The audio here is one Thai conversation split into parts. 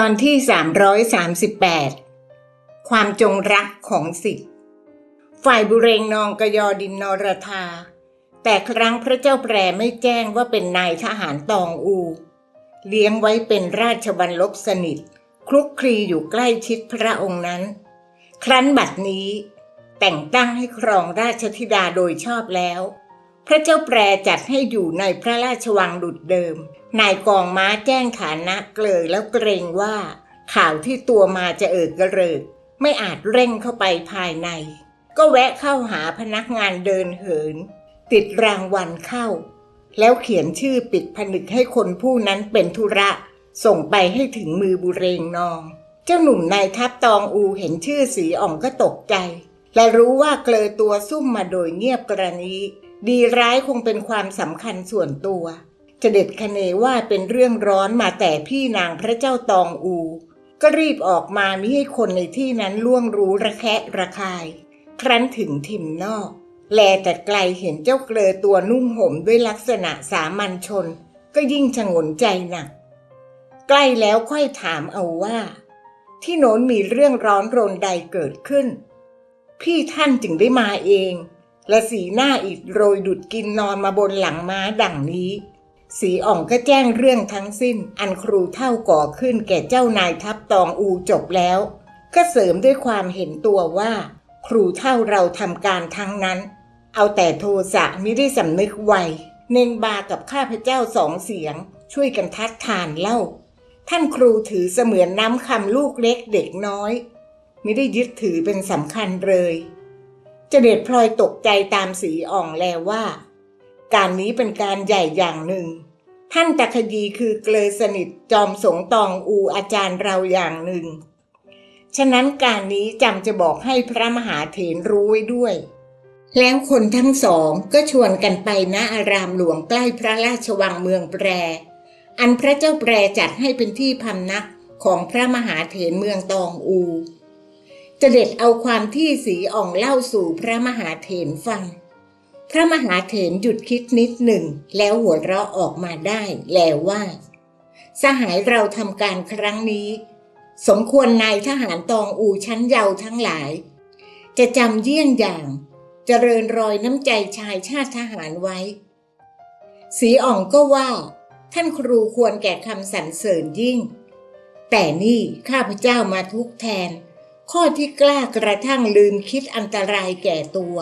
ตอนที่ 338 ความจงรักของสิทธิ์ฝ่ายบุเรงนองกยอดินนรธา แต่ครั้งพระเจ้าแปรไม่แจ้งว่าเป็นนายทหารตองอู เลี้ยงไว้เป็นราชบัลลบสนิท คลุกคลีอยู่ใกล้ชิดพระองค์นั้น ครั้นบัดนี้ แต่งตั้งให้ครองราชธิดาโดยชอบแล้ว พระเจ้าแปรจัดให้อยู่ในพระราชวังดุดเดิม นายกองม้าแจ้งฐานะเกลยแล้วเกรงว่า ข่าวที่ตัวมาจะเอิกกระเริก ไม่อาจเร่งเข้าไปภายใน ก็แวะเข้าหาพนักงานเดินเหิน ติดรางวัลเข้า แล้วเขียนชื่อปิดผนึกให้คนผู้นั้นเป็นธุระ ส่งไปให้ถึงมือบุเรงนอง เจ้าหนุ่มนายทัพตองอูเห็นชื่อสีอ่องก็ตกใจ และรู้ว่าเกลอตัวซุ่มมาโดยเงียบกรณีดีร้ายคงเป็นความสำคัญส่วนตัว จะเด็ดคเนว่าเป็นเรื่องร้อนมาแต่พี่นางพระเจ้าตองอู ก็รีบออกมามิให้คนในที่นั้นล่วงรู้ระแคะระคาย ครั้นถึงทิมนอก แลแต่ไกลเห็นเจ้าเกลอตัวนุ่งห่มด้วยลักษณะสามัญชน ก็ยิ่งชงนใจหนัก ใกล้แล้วค่อยถามเอาว่า ที่โน้นมีเรื่องร้อนรนใดเกิดขึ้น พี่ท่านจึงได้มาเอง และสีหน้าอิดโรยดุดกินนอนมาบนหลังม้าดังนี้ สีอ่องก็แจ้งเรื่องทั้งสิ้น อันครูเท่าก่อขึ้นแก่เจ้านายทัพตองอูจบแล้ว ก็เสริมด้วยความเห็นตัวว่า ครูเท่าเราทำการทั้งนั้น เอาแต่โทสะไม่ได้สำนึกไวเนนบากับข้าพเจ้าสองเสียง ช่วยกันทัดทานเล่า ท่านครูถือเสมือนน้ำคำลูกเล็กเด็กน้อย ไม่ได้ยึดถือเป็นสำคัญเลยเจเด็ดพลอยตกใจตามสีอ่องแล้วว่า การนี้เป็นการใหญ่อย่างหนึ่ง ท่านตะคดีคือเกลอสนิทจอมสงตองอูอาจารย์เราอย่างหนึ่ง ฉะนั้นการนี้จำจะบอกให้พระมหาเถรรู้ไว้ด้วย แล้วคนทั้งสองก็ชวนกันไปณอารามหลวงใกล้พระราชวังเมืองแปร อันพระเจ้าแปรจัดให้เป็นที่พำนักของพระมหาเถรเมืองตองอูจะเด็ดเอาความที่สีอ่องเล่าสู่พระมหาเถรฟัง พระมหาเถรหยุดคิดนิดหนึ่ง แล้วหัวเราะออกมาได้แล้วว่า สหายเราทำการครั้งนี้ สมควรนายทหารตองอูชั้นเยาว์ทั้งหลาย จะจำเยี่ยงอย่างเจริญรอยน้ำใจชายชาติทหารไว้ สีอ่องก็ว่า ท่านครูควรแก่คำสรรเสริญยิ่ง แต่นี่ข้าพเจ้ามาทุกแทน ข้อที่กล้ากระทั่งลืมคิดอันตรายแก่ตัว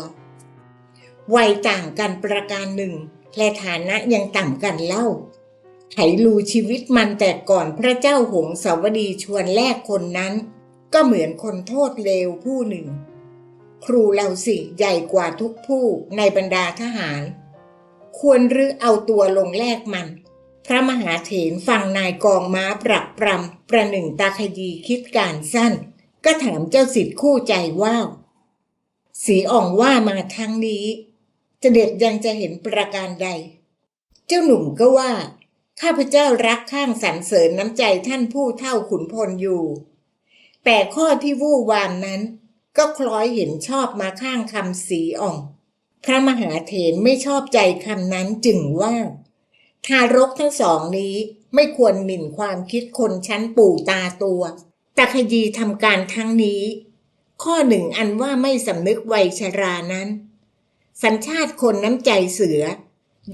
วัยต่างกันประการหนึ่ง และฐานะยังต่ำกันเล่า ไขลูชีวิตมันแต่ก่อนพระเจ้าหงสาวดีชวนแลกคนนั้น ก็เหมือนคนโทษเลวผู้หนึ่ง ครูเราสิใหญ่กว่าทุกผู้ในบรรดาทหาร ควรหรือเอาตัวลงแลกมัน พระมหาเถรฟังนายกองม้าปรักปรำประหนึ่งตาขยีคิดการสั้น ก็ถามเจ้าสิทธิ์คู่ใจว่าสีอ่องว่ามาทั้งนี้ จะเด็ดยังจะเห็นประการใด เจ้าหนุ่มก็ว่า ข้าพเจ้ารักข้างสรรเสริญน้ำใจท่านผู้เท่าขุนพลอยู่ แต่ข้อที่วู่วามนั้น ก็คล้อยเห็นชอบมาข้างคำสีอ่อง พระมหาเถรไม่ชอบใจคำนั้นจึงว่าทารกทั้งสองนี้ไม่ควรหมิ่นความคิดคนชั้นปู่ตาตัวตะขยีทำการทั้งนี้ ข้อหนึ่งอันว่าไม่สำนึกวัยชรานั้น สัญชาติคนน้ำใจเสือ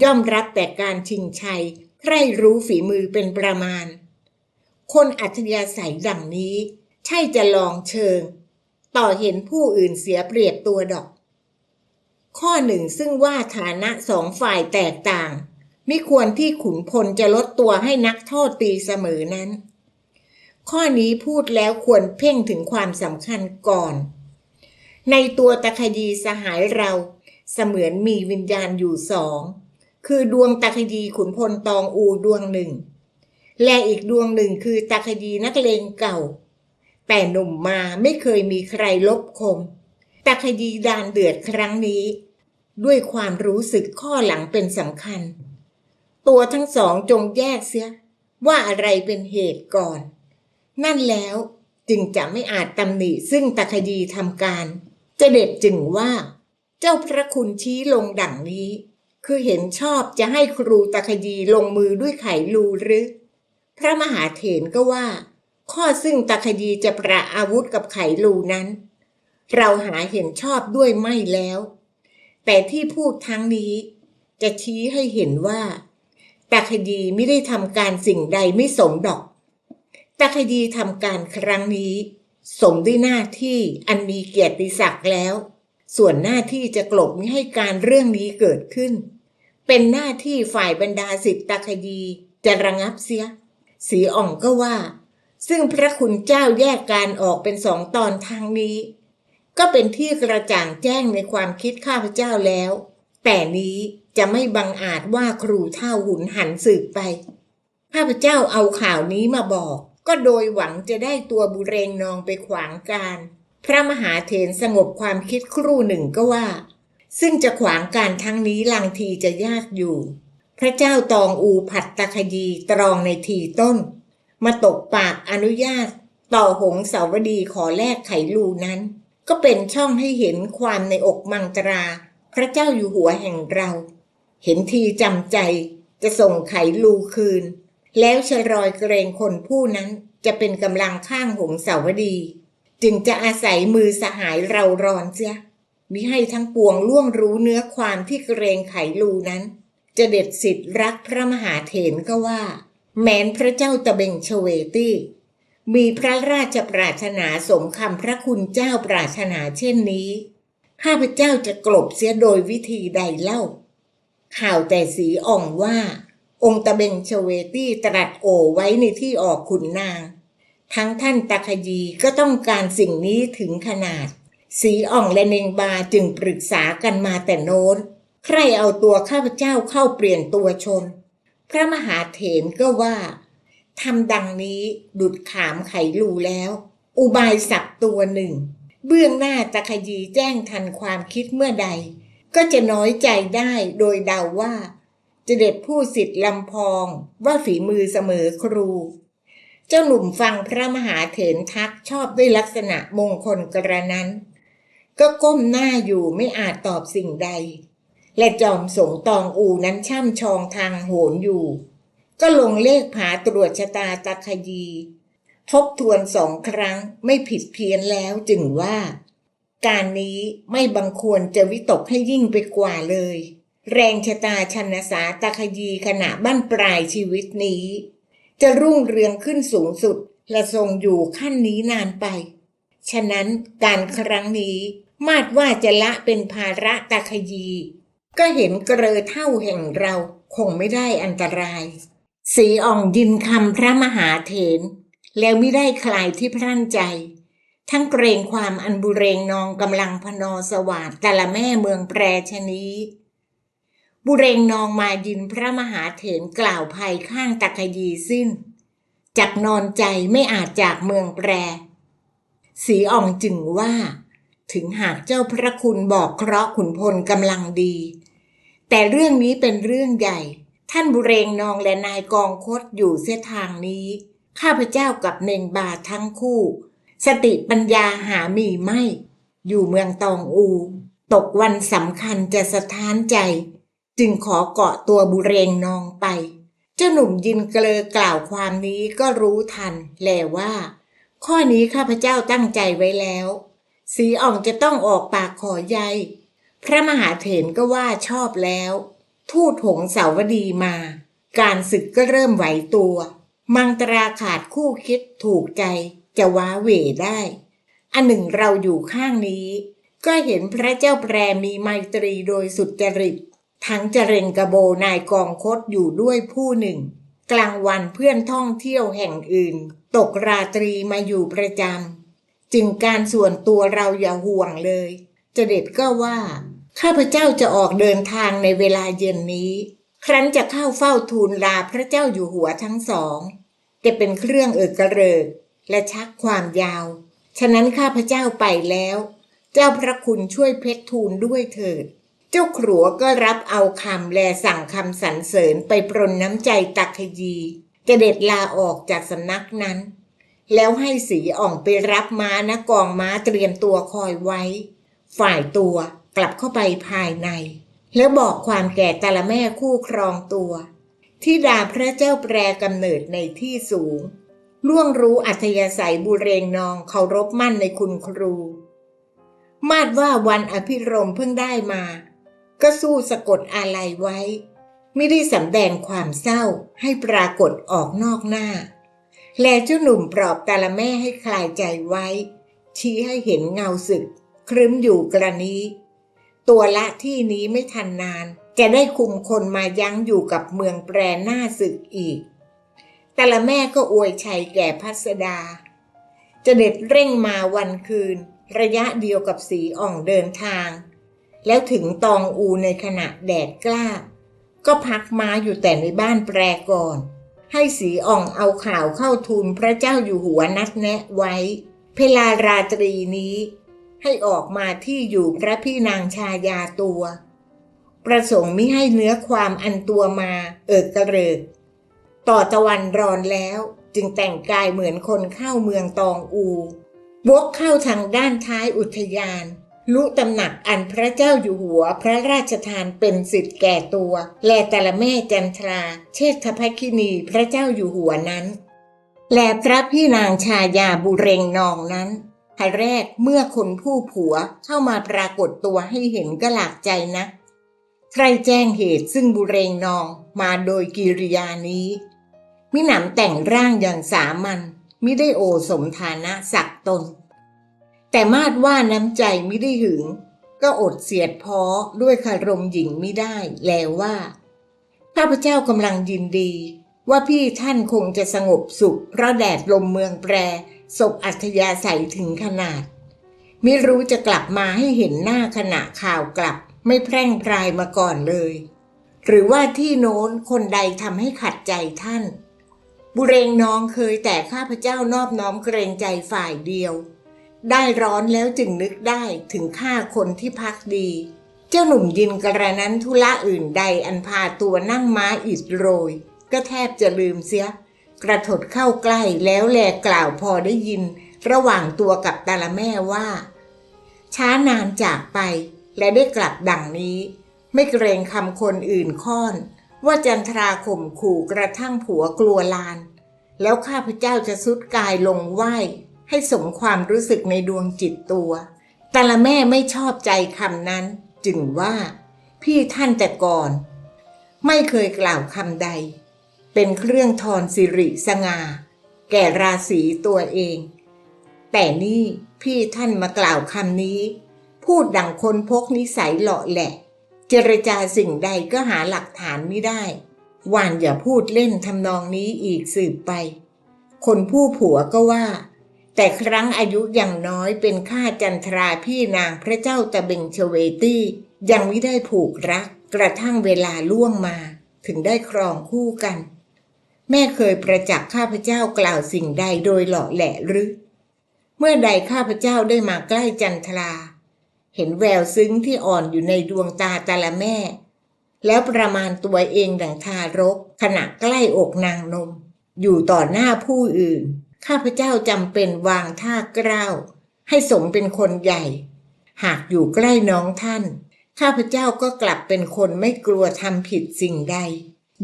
ย่อมรับแต่การชิงชัย ใครรู้ฝีมือเป็นประมาณ คนอัธยาศัยดังนี้ ใช่จะลองเชิง ต่อเห็นผู้อื่นเสียเปรียบตัวดอก ข้อหนึ่งซึ่งว่าฐานะสองฝ่ายแตกต่าง ไม่ควรที่ขุนพลจะลดตัวให้นักโทษตีเสมอนั้น ข้อนี้พูดแล้วควรเพ่งถึงความสำคัญก่อน ในตัวตะคดีสหายเรา เสมือนมีวิญญาณอยู่สอง คือดวงตะคดีขุนพลตองอูดวงหนึ่ง และอีกดวงหนึ่งคือตะคดีนักเลงเก่า แต่หนุ่มมาไม่เคยมีใครลบคมตะคดีดานเดือดครั้งนี้ ด้วยความรู้สึกข้อหลังเป็นสำคัญ ตัวทั้งสองจงแยกเสีย ว่าอะไรเป็นเหตุก่อน นั่นแล้วจึงจะไม่อาจตำหนิซึ่งตะคดีทำการ จะเด็ดจึงว่า เจ้าพระคุณชี้ลงดังนี้ คือเห็นชอบจะให้ครูตะคดีลงมือด้วยไขลูหรือ พระมหาเถรก็ว่า ข้อซึ่งตาคดีจะประอาวุธกับไขลูนั้น เราหาเห็นชอบด้วยไม่แล้ว แต่ที่พูดทั้งนี้ จะชี้ให้เห็นว่าตาคดีไม่ได้ทำการสิ่งใดไม่สมดอกตาคดีทำการครั้งนี้ สมด้วยหน้าที่อันมีเกียรติศักดิ์แล้ว ส่วนหน้าที่จะกลบไม่ให้การเรื่องนี้เกิดขึ้น เป็นหน้าที่ฝ่ายบรรดาสิทธิตาคดีจะระงับเสีย สีอ่องก็ว่า ซึ่งพระคุณเจ้าแยกการออกเป็นสองตอนทางนี้ ก็เป็นที่กระจ่างแจ้งในความคิดข้าพเจ้าแล้ว แต่นี้จะไม่บังอาจว่าครูเท่าหุนหันสืบไป ข้าพเจ้าเอาข่าวนี้มาบอก ก็โดยหวังจะได้ตัวบุเรงนองไปขวางการ พระมหาเถรสงบความคิดครู่หนึ่งก็ว่า ซึ่งจะขวางการทั้งนี้ลังทีจะยากอยู่ พระเจ้าตองอูผัดตะคดีตรองในทีต้น มาตกปากอนุญาต ต่อหงสาวดีขอแลกไขลูนั้น ก็เป็นช่องให้เห็นความในอกมังตรา พระเจ้าอยู่หัวแห่งเรา เห็นทีจำใจจะส่งไขลูคืน แล้วชรอยเกรงคนผู้นั้นจะเป็นกำลังข้างหงสาวดี จึงจะอาศัยมือสหายเรารอนเสียมิให้ทั้งปวงล่วงรู้เนื้อความที่เกรงไขลูนั้น จะเด็ดสิทธิ์รักพระมหาเถรก็ว่า แม้นพระเจ้าตะเบงเชเวตี้ มีพระราชปรารถนาสมคำพระคุณเจ้าปรารถนาเช่นนี้ ข้าพเจ้าจะกลบเสียโดยวิธีใดเล่า ข่าวแต่สีอ่องว่า องค์ตะเบงเชเวตี้ตรัสโอไว้ในที่ออกขุนนาง ทั้งท่านตะคยีก็ต้องการสิ่งนี้ถึงขนาด สีอ่องและเนงบาจึงปรึกษากันมาแต่โน้น ใครเอาตัวข้าพเจ้าเข้าเปลี่ยนตัวชน พระมหาเถรก็ว่าทำดังนี้ดุดขามไขลูแล้ว อุบายสับตัวหนึ่ง เบื้องหน้าตะคยีแจ้งทันความคิดเมื่อใด ก็จะน้อยใจได้โดยเดาว่าจะเด็ดผู้สิทธิ์ลำพองว่าฝีมือเสมอครู เจ้าหนุ่มฟังพระมหาเถรทักชอบด้วยลักษณะมงคลกระนั้น ก็ก้มหน้าอยู่ไม่อาจตอบสิ่งใด และจอมสงตองอูนั้นช่ำชองทางโหนอยู่ ก็ลงเลขผาตรวจชะตาตะคยี ทบทวนสองครั้งไม่ผิดเพี้ยนแล้วจึงว่า การนี้ไม่บังควรจะวิตกให้ยิ่งไปกว่าเลย แรงชะตาชันสาตะคยีขณะบั้นปลายชีวิตนี้ จะรุ่งเรืองขึ้นสูงสุดและทรงอยู่ขั้นนี้นานไป ฉะนั้นการครั้งนี้มาดว่าจะละเป็นภาระตะคยี ก็เห็นเกรอเท่าแห่งเราคงไม่ได้อันตราย สีอ่องยินคำพระมหาเถรแล้วไม่ได้คลายที่พรั่นใจ ทั้งเกรงความอันบุเรงนองกำลังพนอสวาดแต่ละแม่เมืองแปรชนี้ บุเรงนองมายินพระมหาเถรกล่าวภัยข้างตะคยีสิ้น จักนอนใจไม่อาจจากเมืองแปร สีอ่องจึงว่า ถึงหากเจ้าพระคุณบอกเคราะห์ขุนพลกำลังดี แต่เรื่องนี้เป็นเรื่องใหญ่ ท่านบุเรงนองและนายกองคดอยู่เส้นทางนี้ ข้าพเจ้ากับเนงบาทั้งคู่ สติปัญญาหามีไม่ อยู่เมืองตองอู ตกวันสำคัญจะสะท้านใจ จึงขอเกาะตัวบุเรงนองไป เจ้าหนุ่มยินเกลอกล่าวความนี้ก็รู้ทันแลว่า ข้อนี้ข้าพเจ้าตั้งใจไว้แล้ว สีอ่องจะต้องออกปากขอใยพระมหาเถรก็ว่าชอบแล้ว ทูตหงสาวดีมา การศึกก็เริ่มไหวตัว มังตราขาดคู่คิดถูกใจจะว้าเหวได้ อันหนึ่งเราอยู่ข้างนี้ ก็เห็นพระเจ้าแปรมีไมตรีโดยสุจริต ทั้งเจริญกระโบนายกองคดอยู่ด้วยผู้หนึ่ง กลางวันเพื่อนท่องเที่ยวแห่งอื่น ตกราตรีมาอยู่ประจำจึงการส่วนตัวเราอย่าห่วงเลยเจเด็ดก็ว่า ข้าพเจ้าจะออกเดินทางในเวลาเย็นนี้ ครั้นจะเข้าเฝ้าทูลลาพระเจ้าอยู่หัวทั้งสองจะเป็นเครื่องเอิกกระเริก และชักความยาว ฉะนั้นข้าพเจ้าไปแล้ว เจ้าพระคุณช่วยเพชรทูลด้วยเถิด เจ้าขรัวก็รับเอาคำแลสั่งคำสรรเสริญไปปรนน้ำใจตักขยีจะเด็ดลาออกจากสำนักนั้น แล้วให้สีอ่องไปรับม้านะกองม้าเตรียมตัวคอยไว้ ฝ่ายตัวกลับเข้าไปภายใน แล้วบอกความแก่ต่ละแม่คู่ครองตัวที่ดาพระเจ้าแปรกำเนิดในที่สูง ล่วงรู้อัธยาศัยบุเรงนองเคารพมั่นในคุณครู มาดว่าวันอภิรมเพิ่งได้มา ก็สู้สะกดอาลัยไว้ ไม่ได้สำแดงความเศร้าให้ปรากฏออกนอกหน้า แลเจ้าหนุ่มปลอบตาละแม่ให้คลายใจไว้ ชี้ให้เห็นเงาศึก ครึ้มอยู่กระนี้ ตัวละที่นี้ไม่ทันนาน จะได้คุมคนมายั้งอยู่กับเมืองแปรหน้าศึกอีกต่ละแม่ก็อวยชัยแก่พัสดาจะเด็ดเร่งมาวันคืน ระยะเดียวกับสีอ่องเดินทาง แล้วถึงตองอูในขณะแดดกล้า ก็พักม้าอยู่แต่ในบ้านแปรก่อน ให้สีอ่องเอาข่าวเข้าทูลพระเจ้าอยู่หัวนัดแนะไว้ เพลาราตรีนี้ ให้ออกมาที่อยู่พระพี่นางชายาตัว ประสงค์มิให้เนื้อความอันตัวมาเอิกกระเริก ต่อตะวันรอนแล้วจึงแต่งกายเหมือนคนเข้าเมืองตองอูวกเข้าทางด้านท้ายอุทยาน ลุตำหนักอันพระเจ้าอยู่หัวพระราชทานเป็นสิทธิ์แก่ตัว และแต่ละแม่จันทรา เชษฐภัคินีพระเจ้าอยู่หัวนั้น และพระพี่นางชายาบุเรงนองนั้นทีแรกเมื่อคนผู้ผัวเข้ามาปรากฏตัวให้เห็นก็หลากใจนะ ใครแจ้งเหตุซึ่งบุเรงนองมาโดยกิริยานี้ มิหนำแต่งร่างอย่างสามัญมิได้โอสมฐานะศักตน แต่มาดว่าน้ำใจไมิได้หึง ก็อดเสียดพ้อด้วยคารมหญิงไมิได้แล้ว่าข้าพเจ้ากำลังยินดี ว่าพี่ท่านคงจะสงบสุข เพราะแดดลมเมืองแปรศพอัธยาศัยถึงขนาด ไม่รู้จะกลับมาให้เห็นหน้าขณะข่าวกลับ ไม่แพร่งพรายมาก่อนเลย หรือว่าที่โน้นคนใดทำให้ขัดใจท่าน บุเรงน้องเคยแต่ข้าพเจ้านอบน้อมเกรงใจฝ่ายเดียว ได้ร้อนแล้วจึงนึกได้ถึงฆ่าคนที่พักดี เจ้าหนุ่มยินกระนั้นธุระอื่นใดอันพาตัวนั่งม้าอิดโรย ก็แทบจะลืมเสีย กระถดเข้าใกล้แล้วแลกล่าวพอได้ยิน ระหว่างตัวกับตาละแม่ว่า ช้านานจากไปและได้กลับดังนี้ ไม่เกรงคำคนอื่นค้อน ว่าจันทราข่มขู่กระทั่งผัวกลัวลาน แล้วข้าพเจ้าจะสุดกายลงไหว ให้สมความรู้สึกในดวงจิตตัว แต่ละแม่ไม่ชอบใจคำนั้น จึงว่า พี่ท่านแต่ก่อน ไม่เคยกล่าวคำใด เป็นเครื่องทอนสิริสงาแก่ราศีตัวเอง แต่นี่พี่ท่านมากล่าวคำนี้ พูดดังคนพกนิสัยเหลาะแหละ เจรจาสิ่งใดก็หาหลักฐานไม่ได้วานอย่าพูดเล่นทำนองนี้อีกสืบไป คนผู้ผัวก็ว่า แต่ครั้งอายุยังน้อยเป็นข้าจันทราพี่นางพระเจ้าตะเบงเชเวตี้ ยังไม่ได้ผูกรัก กระทั่งเวลาล่วงมา ถึงได้ครองคู่กัน แม่เคยประจักษ์ข้าพเจ้ากล่าวสิ่งใดโดยหลาะแหละหรือ เมื่อใดข้าพเจ้าได้มาใกล้จันทรา เห็นแววซึ้งที่อ่อนอยู่ในดวงตาตาละแม่ แล้วประมาณตัวเองดังทารก ขณะใกล้อกนางนม อยู่ต่อหน้าผู้อื่น ข้าพเจ้าจำเป็นวางท่ากล้าวให้สมเป็นคนใหญ่ หากอยู่ใกล้น้องท่าน ข้าพเจ้าก็กลับเป็นคนไม่กลัวทำผิดสิ่งใด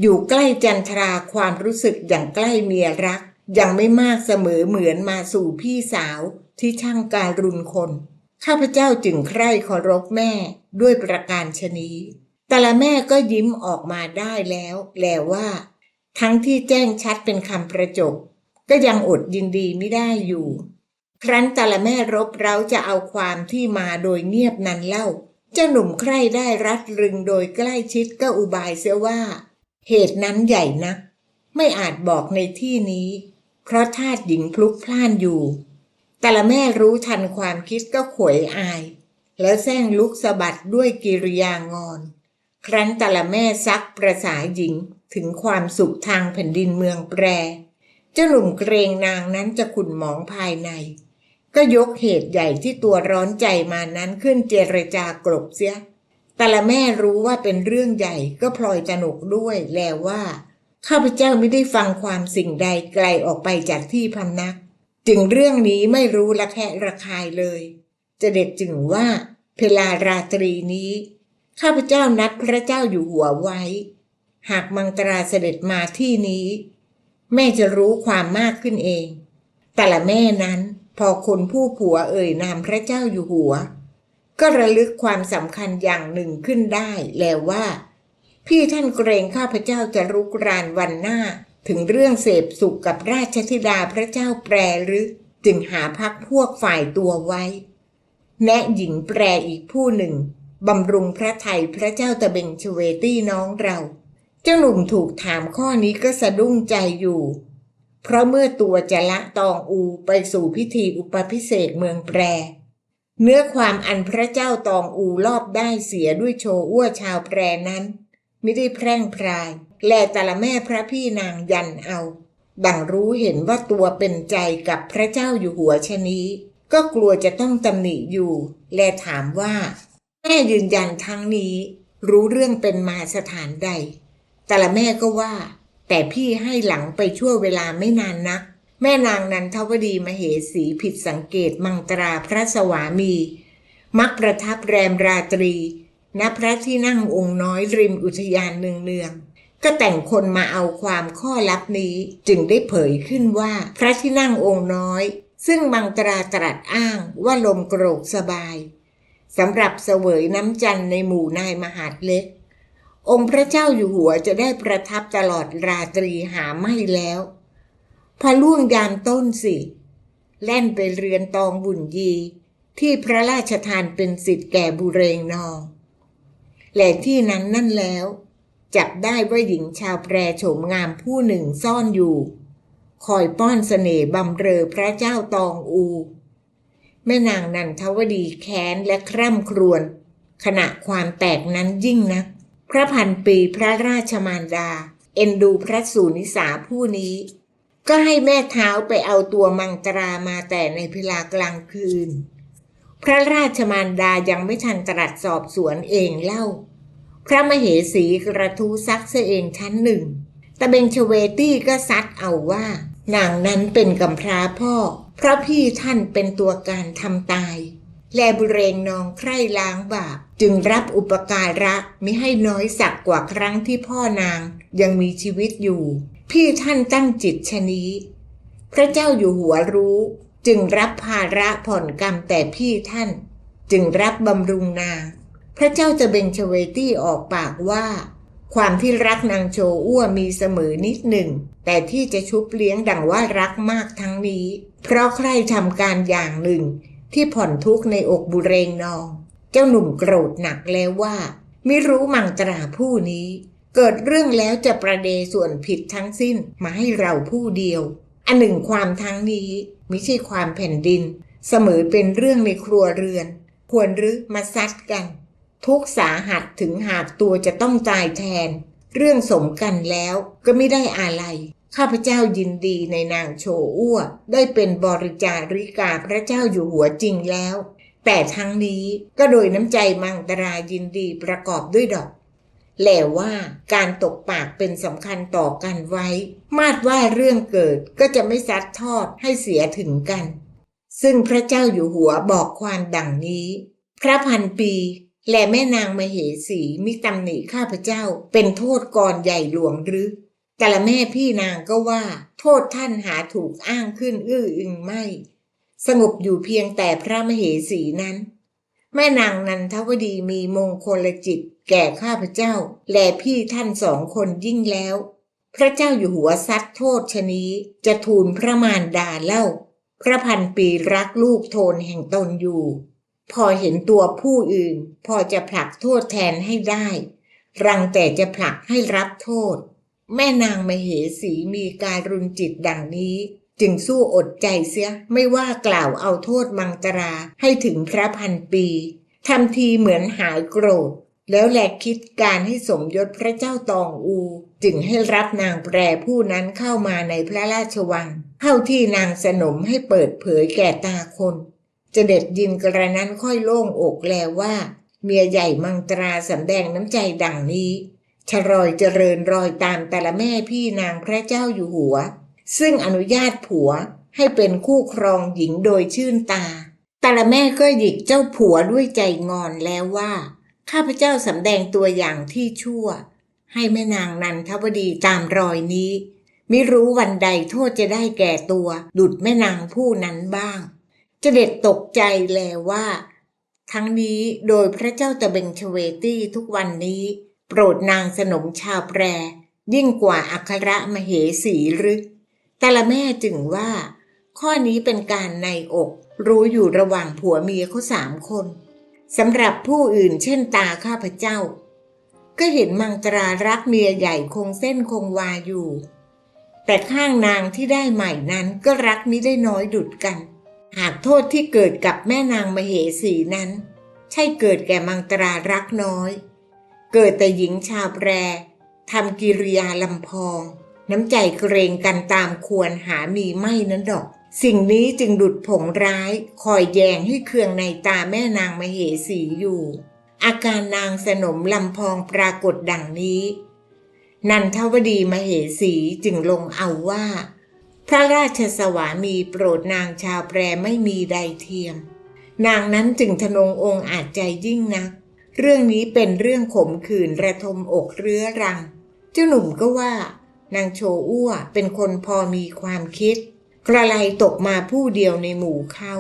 อยู่ใกล้จันทราความรู้สึกอย่างใกล้เมียรัก ยังไม่มากเสมอเหมือนมาสู่พี่สาวที่ช่างการุณคน ข้าพเจ้าจึงใคร่เคารพแม่ด้วยประการชนีแต่ละแม่ก็ยิ้มออกมาได้แล้วแลว่า ทั้งที่แจ้งชัดเป็นคำประจบ ก็ยังอดยินดีไม่ได้อยู่ ครั้นต่ละแม่รบเราจะเอาความที่มาโดยเงียบนั้นเล่า เจ้าหนุ่มใคร่ได้รัดรึงโดยใกล้ชิดก็อุบายเสียว่า เหตุนั้นใหญ่นัก ไม่อาจบอกในที่นี้ เพราะทาสหญิงพลุกพล่านอยู่ต่ละแม่รู้ทันความคิดก็ขวยอาย แล้วแซงลุกสะบัดด้วยกิริยางอน ครั้นต่ละแม่ซักประสาหญิงถึงความสุขทางแผ่นดินเมืองแปร จ้าหนุ่มเกรงนางนั้นจะขุ่นหมองภายใน ก็ยกเหตุใหญ่ที่ตัวร้อนใจมานั้นขึ้นเจรจากลบเสีย แต่ละแม่รู้ว่าเป็นเรื่องใหญ่ก็พลอยจะหนกด้วยแล้วว่า ข้าพเจ้าไม่ได้ฟังความสิ่งใดไกลออกไปจากที่พำนัก จึงเรื่องนี้ไม่รู้ละแคะระคายเลยจะเด็ดจึงว่า เพลาราตรีนี้ ข้าพเจ้านัดพระเจ้าอยู่หัวไว้ หากมังตราเสด็จมาที่นี้ แม่จะรู้ความมากขึ้นเอง แต่ละแม่นั้นพอคนผู้ผัวเอ่ยนามพระเจ้าอยู่หัว ก็ระลึกความสำคัญอย่างหนึ่งขึ้นได้แล้วว่า พี่ท่านเกรงข้าพเจ้าจะรุกรานวันหน้าถึงเรื่องเสพสุขกับราชธิดาพระเจ้าแปรหรือ จึงหาพักพวกฝ่ายตัวไว้ แนะหญิงแปรอีกผู้หนึ่งบำรุงพระไทยพระเจ้าตะเบงชเวตี้น้องเรา จ้าหนุ่มถูกถามข้อนี้ก็สะดุ้งใจอยู่ เพราะเมื่อตัวจะละตองอูไปสู่พิธีอุปพิเศษเมืองแปร เนื้อความอันพระเจ้าตองอูรอบได้เสียด้วยโชอ้วชาวแปรนั้น ไม่ได้แพร่งพราย แลแต่ละแม่พระพี่นางยันเอา ดังรู้เห็นว่าตัวเป็นใจกับพระเจ้าอยู่หัวชนี้ ก็กลัวจะต้องตำหนิอยู่ แลถามว่า แม่ยืนยันทั้งนี้ รู้เรื่องเป็นมาสถานใด แต่ละแม่ก็ว่า แต่พี่ให้หลังไปชั่วเวลาไม่นานนัก แม่นางนันทวดีมเหสีผิดสังเกตมังตราพระสวามี มักประทับแรมราตรีณพระที่นั่งองค์น้อยริมอุทยานเนืองๆก็แต่งคนมาเอาความข้อลับนี้จึงได้เผยขึ้นว่าพระที่นั่งองค์น้อย ซึ่งมังตราตรัสอ้างว่าลมโกรกสบายสำหรับเสวยน้ำจันทร์ในหมู่นายมหาดเล็ก องค์พระเจ้าอยู่หัวจะได้ประทับตลอดราตรีหาไม่แล้ว พอล่วงยามต้นสิ แล่นไปเรือนตองบุญยี ที่พระราชทานเป็นสิทธิ์แก่บุเรงนองแหละที่นั้นนั่นแล้ว จับได้ว่าหญิงชาวแปรโฉมงามผู้หนึ่งซ่อนอยู่ คอยป้อนเสน่ห์บำเรอพระเจ้าตองอู แม่นางนันทวดีแค้นและคร่ำครวญขณะความแตกนั้นยิ่งนัก พระพันปีพระราชมารดา เอ็นดูพระสูนิสาผู้นี้ ก็ให้แม่เท้าไปเอาตัวมังตรามาแต่ในเวลากลางคืน พระราชมารดายังไม่ทันตรัสสอบสวนเองเล่า พระมเหสีกระทู้ซักเสียเองชั้นหนึ่งแต่เบงชเวตี้ก็ซัดเอาว่านางนั้นเป็นกำพร้าพ่อ เพราะพี่ท่านเป็นตัวการทำตาย แลบุเรงนองใคร่ล้างบาป จึงรับอุปการะมิให้น้อยสักกว่าครั้งที่พ่อนางยังมีชีวิตอยู่ พี่ท่านตั้งจิตชนี้ พระเจ้าอยู่หัวรู้ จึงรับภาระผ่อนกรรมแต่พี่ท่าน จึงรับบำรุงนาง พระเจ้าจะเบงชเวตี้ออกปากว่า ความที่รักนางโชอ้วมีเสมอนิดหนึ่ง แต่ที่จะชุบเลี้ยงดังว่ารักมากทั้งนี้ เพราะใครทำการอย่างหนึ่ง ที่ผ่อนทุกข์ในอกบุเรงนอง เจ้าหนุ่มโกรธหนักแล้วว่า ไม่รู้มังตราผู้นี้ เกิดเรื่องแล้วจะประเดส่วนผิดทั้งสิ้นมาให้เราผู้เดียว อันหนึ่งความทั้งนี้ไม่ใช่ความแผ่นดิน เสมอเป็นเรื่องในครัวเรือน ควรหรือมาซัดกัน ทุกสาหัสถึงหากตัวจะต้องตายแทน เรื่องสมกันแล้วก็ไม่ได้อะไร ข้าพเจ้ายินดีในนางโชอ้วได้เป็นบริจาริกาพระเจ้าอยู่หัวจริงแล้ว แต่ทั้งนี้ก็โดยน้ำใจมังตรายินดีประกอบด้วยดอกแหล่ว่าการตกปากเป็นสำคัญต่อกันไว้ มาดว่าเรื่องเกิดก็จะไม่ซัดทอดให้เสียถึงกัน ซึ่งพระเจ้าอยู่หัวบอกความดังนี้ พระพันปี และแม่นางมเหสีมิตำหนิข้าพเจ้าเป็นโทษก่อนใหญ่หลวงหรือ แต่ละแม่พี่นางก็ว่า โทษท่านหาถูกอ้างขึ้นอื้ออึงไม่ สงบอยู่เพียงแต่พระมเหสีนั้น แม่นางนันทวดีมีมงคลจิต แก่ข้าพเจ้า และพี่ท่านสองคนยิ่งแล้ว พระเจ้าอยู่หัวซัดโทษชนี้ จะทูลพระมารดาเล่า พระพันปีรักลูกโทนแห่งตนอยู่ พอเห็นตัวผู้อื่น พอจะผลักโทษแทนให้ได้ รังแต่จะผลักให้รับโทษ แม่นางมเหสีมีการุณจิตดังนี้ จึงสู้อดใจเสียไม่ว่ากล่าวเอาโทษมังตราให้ถึงพระพันปีทำทีเหมือนหายโกรธ แล้วแลคิดการให้สมยศพระเจ้าตองอู จึงให้รับนางแปรผู้นั้นเข้ามาในพระราชวัง เข้าที่นางสนมให้เปิดเผยแก่ตาคนจะเด็ดยินกระนั้นค่อยโล่งอกแล้วว่า เมียใหญ่มังตราสำแดงน้ำใจดังนี้ ชรอยเจริญรอยตามแต่ละแม่พี่นางพระเจ้าอยู่หัว ซึ่งอนุญาตผัวให้เป็นคู่ครองหญิงโดยชื่นตา แต่ละแม่ก็หยิกเจ้าผัวด้วยใจงอนแล้วว่า ข้าพเจ้าสำแดงตัวอย่างที่ชั่ว ให้แม่นางนันทวดีตามรอยนี้ มิรู้วันใดโทษจะได้แก่ตัว ดุดแม่นางผู้นั้นบ้างจะเด็ดตกใจแล้ว่า ทั้งนี้โดยพระเจ้าตะเบงชเวตี้ทุกวันนี้ โปรดนางสนมชาวแปร ยิ่งกว่าอัครมเหสีหรือแต่ละแม่จึงว่า ข้อนี้เป็นการในอกรู้อยู่ระหว่างผัวเมียเขาสามคนสำหรับผู้อื่นเช่นตาข้าพเจ้า ก็เห็นมังตรารักเมียใหญ่คงเส้นคงวาอยู่ แต่ข้างนางที่ได้ใหม่นั้นก็รักมิได้น้อยดุดกัน หากโทษที่เกิดกับแม่นางมเหสีนั้น ใช่เกิดแก่มังตรารักน้อย เกิดแต่หญิงชาวแปรทำกิริยาลำพอง น้ำใจเกรงกันตามควรหามีไม่นั้นดอก สิ่งนี้จึงดุดผงร้าย คอยแยงให้เคืองในตาแม่นางมเหสีอยู่ อาการนางสนมลำพองปรากฏดังนี้ นันทวดีมเหสีจึงลงเอาว่า พระราชสวามีโปรดนางชาวแปรไม่มีใดเทียม นางนั้นจึงทนงองค์อาจใจยิ่งนัก เรื่องนี้เป็นเรื่องขมขื่นระทมอกเรื้อรัง เจ้าหนุ่มก็ว่านางโชอ้วเป็นคนพอมีความคิด กระไรตกมาผู้เดียวในหมู่เขา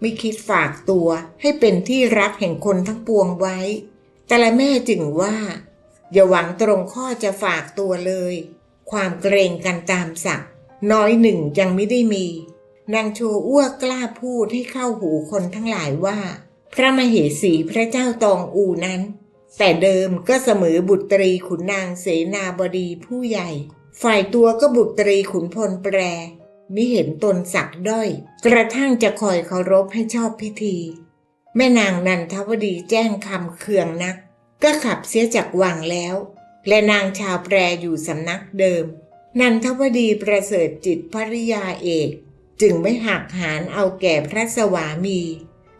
ไม่คิดฝากตัวให้เป็นที่รักแห่งคนทั้งปวงไว้ แต่ละแม่จึงว่า อย่าหวังตรงข้อจะฝากตัวเลย ความเกรงกันตามศักน้อยหนึ่งยังไม่ได้มี นางโชอ้วกล้าพูดให้เข้าหูคนทั้งหลายว่า พระมเหสีพระเจ้าตองอูนั้น แต่เดิมก็เสมอบุตรีขุนนางเสนาบดีผู้ใหญ่ ฝ่ายตัวก็บุตรีขุนพลแปร มิเห็นตนศักดิ์ด้อย กระทั่งจะคอยเคารพให้ชอบพิธี แม่นางนันทวดีแจ้งคำเคืองนัก ก็ขับเสียจากวังแล้ว และนางชาวแปรอยู่สำนักเดิม นันทวดีประเสริฐจิตภริยาเอก จึงไม่หักหานเอาแก่พระสวามี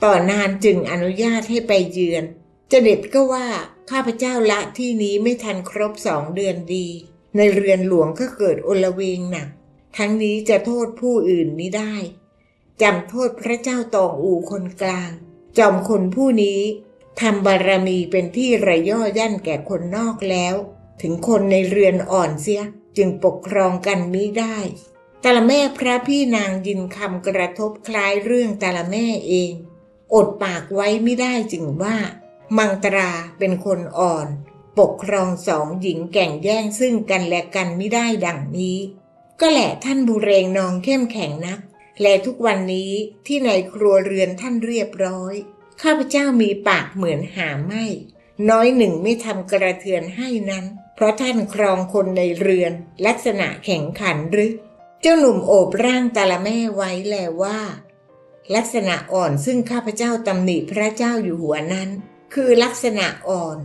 ต่อนานจึงอนุญาตให้ไปเยือนจะเด็ดก็ว่าข้าพเจ้าละที่นี้ไม่ทันครบสองเดือนดี ในเรือนหลวงก็เกิดโอลเวงหนัก ทั้งนี้จะโทษผู้อื่นไม่ได้จำโทษพระเจ้าตองอูคนกลาง จอมคนผู้นี้ทำบารมีเป็นที่ระย่อยั่นแก่คนนอกแล้ว ถึงคนในเรือนอ่อนเสียจึงปกครองกันมิได้แต่ละแม่พระพี่นางยินคำกระทบคล้ายเรื่องแต่ละแม่เอง อดปากไว้ไม่ได้จึงว่า มังตราเป็นคนอ่อน ปกครองสองหญิงแก่งแย่งซึ่งกันและกันไม่ได้ดังนี้ ก็แหละท่านบุเรงนองเข้มแข็งนัก และทุกวันนี้ที่ในครัวเรือนท่านเรียบร้อย ข้าพเจ้ามีปากเหมือนหาไม่ น้อยหนึ่งไม่ทำกระเทือนให้นั้น เพราะท่านครองคนในเรือน ลักษณะแข็งขันหรือ เจ้าหนุ่มโอบร่างตาละแม่ไว้แลว่า ลักษณะอ่อนซึ่งข้าพเจ้าตำหนิพระเจ้าอยู่หัวนั้น คือลักษณะอ่อน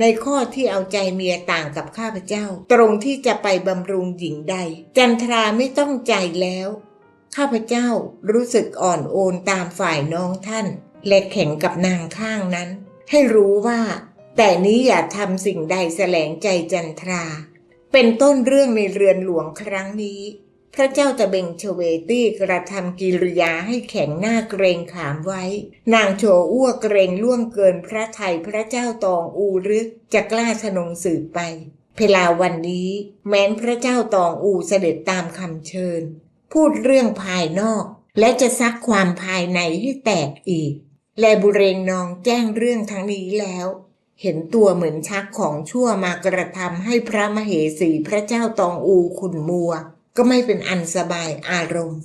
ในข้อที่เอาใจเมียต่างกับข้าพเจ้า ตรงที่จะไปบำรุงหญิงใด จันทราไม่ต้องใจแล้ว ข้าพเจ้ารู้สึกอ่อนโอนตามฝ่ายน้องท่าน และแข่งกับนางข้างนั้น ให้รู้ว่า แต่นี้อย่าทำสิ่งใดแสลงใจจันทรา เป็นต้นเรื่องในเรือนหลวงครั้งนี้ พระเจ้าตะเบงชเวตี้กระทำกิริยาให้แข็งหน้าเกรงขามไว้ นางโชอ้วกเกรงล่วงเกินพระไทยพระเจ้าตองอูหรือจะกล้าทนงสืบไป เพลาวันนี้ แม้นพระเจ้าตองอูเสด็จตามคำเชิญ พูดเรื่องภายนอก และจะซักความภายในให้แตกอีก และบุเรงนองแจ้งเรื่องทั้งนี้แล้วเห็นตัวเหมือนชักของชั่วมากระทำให้พระมเหสีพระเจ้าตองอูขุนมัว ก็ไม่เป็นอันสบายอารมณ์